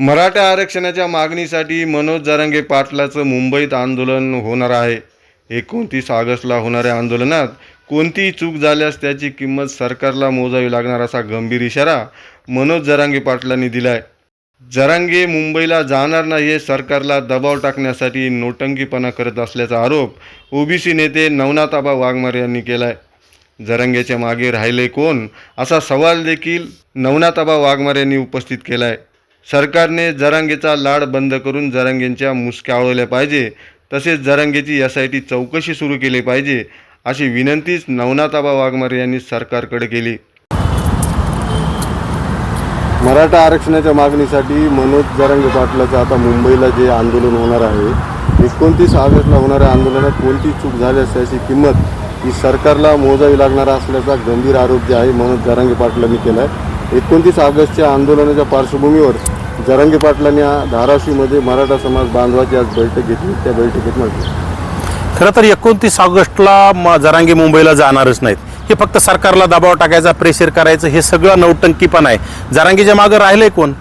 मराठा आरक्षणाच्या मागणीसाठी मनोज जरांगे पाटलाचं मुंबईत आंदोलन होणार आहे. एकोणतीस ऑगस्टला होणाऱ्या आंदोलनात कोणतीही चूक झाल्यास त्याची किंमत सरकारला मोजावी लागणार असा गंभीर इशारा मनोज जरांगे पाटलांनी दिलाय. जरांगे मुंबईला जाणार नाही हे सरकारला दबाव टाकण्यासाठी नोटंकीपणा करत असल्याचा आरोप ओबीसी नेते नवनाथाबा वाघमारे यांनी केला आहे जरांगेच्या मागे राहिले कोण असा सवाल देखील नवनाथाबा वाघमारे यांनी उपस्थित केला आहे सरकारने जरांगेचा लाड बंद करून जरांगेंच्या मुसक्या आळवल्या पाहिजे तसेच जरांगेची एस आय टी चौकशी सुरू केली पाहिजे अशी विनंतीच नवनाथाबा वाघमारे यांनी सरकारकडे केली. मराठा आरक्षणाच्या मागणीसाठी मनोज जरांगे पाटलाचं आता मुंबईला जे आंदोलन होणार आहे एकोणतीस ऑगस्टला होणाऱ्या आंदोलनात कोणती चूक झाली असल्याची किंमत ही सरकारला मोजावी लागणार असल्याचा गंभीर आरोप जे आहे मनोज जरांगे पाटलांनी केला आहे एकोणतीस ऑगस्टच्या आंदोलनाच्या पार्श्वभूमीवर जरांगे पाटलांनी धाराशिवमध्ये मराठा समाज बांधवाची आज बैठक घेतली. त्या बैठकीत म्हटलं. खरं तर एकोणतीस ऑगस्टला म जरांगे मुंबईला जाणारच नाहीत. हे फक्त सरकारला दबाव टाकायचा प्रेशर करायचं हे सगळं नौटंकीपण आहे. जरांगीच्या मागं राहिलंय कोण?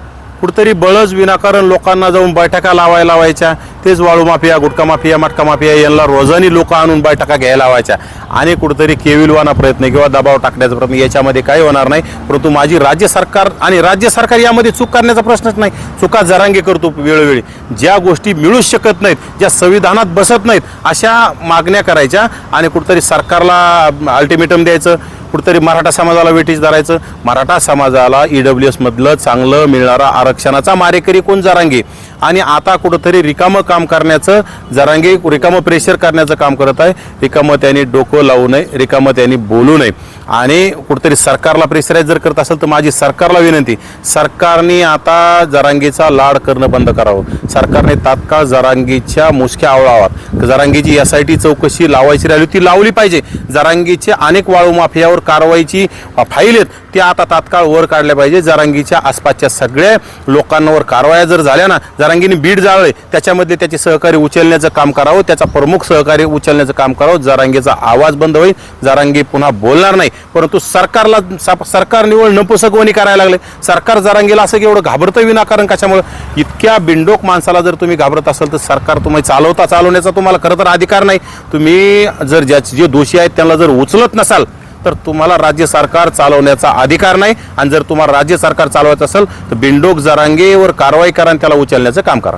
कुठतरी बळच विनाकारण लोकांना जाऊन बैठका लावायला लावायच्या. तेच वाळू mafia gutkha mafia matka mafia यांना रोजानी लोक आणून बैठका घ्यायला लावायच्या. आणि कुठतरी केविलवाना प्रयत्न किंवा दबाव टाकण्याचा प्रयत्न याच्यामध्ये काही होणार नाही. परंतु माझी राज्य सरकार आणि राज्य सरकार यामध्ये चूक करण्याचा प्रश्नच नाही. चुका जरांगे करतो वेळोवेळी. ज्या गोष्टी मिळूच शकत नाहीत ज्या संविधानात बसत नाहीत अशा मागण्या करायच्या आणि कुठतरी सरकारला अल्टिमेटम द्यायचं. कुठंतरी मराठा समाजाला वेटीस धरायचं. मराठा समाजाला ई डब्ल्यू एसमधलं चांगलं मिळणारा आरक्षणाचा मारेकरी कोण जरांगे? आणि आता कुठंतरी रिकामं काम करण्याचं जरांगे रिकामं प्रेशर करण्याचं काम करत आहे. रिकामं त्यांनी डोकं लावू नये रिकामं त्यांनी बोलू नये. आणि कुठंतरी सरकारला प्रेशराईज जर करत असेल तर माझी सरकारला विनंती सरकारने आता जरांगीचा लाड करणं बंद करावं. सरकारने तात्काळ जरांगीच्या मुसक्या आवळावात जरांगीची एस आय टी चौकशी लावायची राहिली ती लावली पाहिजे. जरांगीचे अनेक वाळू माफियावर कारवाईची फाईल आहेत त्या आता तात्काळ वर काढल्या पाहिजे. जरांगीच्या आसपासच्या सगळ्या लोकांवर कारवाया जर झाल्या ना जरांगीने बीड जाळले त्याच्यामध्ये त्याचे सहकारी उचलण्याचं काम करावं त्याचा प्रमुख सहकारी उचलण्याचं काम करावं जरांगीचा आवाज बंद होईल जरांगी पुन्हा बोलणार नाही. परंतु सरकारला सा- सरकार निवड नपुसकवणी करायला लागले. सरकार जरांगीला असं की एवढं घाबरतं विनाकारण कशामुळे? इतक्या बिंडोक माणसाला जर तुम्ही घाबरत असाल तर सरकार तुम्ही चालवता चालवण्याचा तुम्हाला खरं तर अधिकार नाही. तुम्ही जर ज्या जे दोषी आहेत त्यांना जर उचलत नसाल तर तुम्हाला राज्य सरकार चालवण्याचा अधिकार नाही. आणि जर तुम्हाला राज्य सरकार चालवायचं असेल तर बिंडोक जरांगेवर कारवाई करा आणि त्याला उचलण्याचं काम करा.